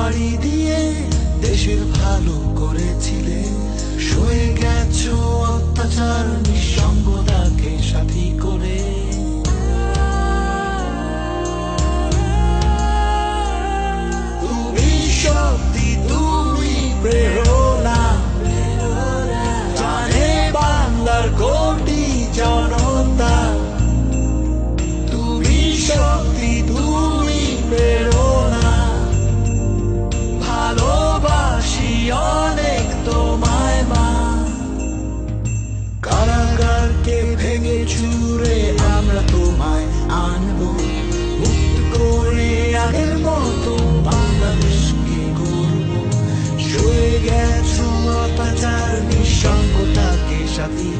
পাড়ি দিয়ে দেশের ভালো সুরে আমরা তোমায় আনব। মুক্ত করে আগের মতো বাংলাদেশকে করব সয়ে গেছো অত্যাচার নিঃসঙ্গতাকে সাথী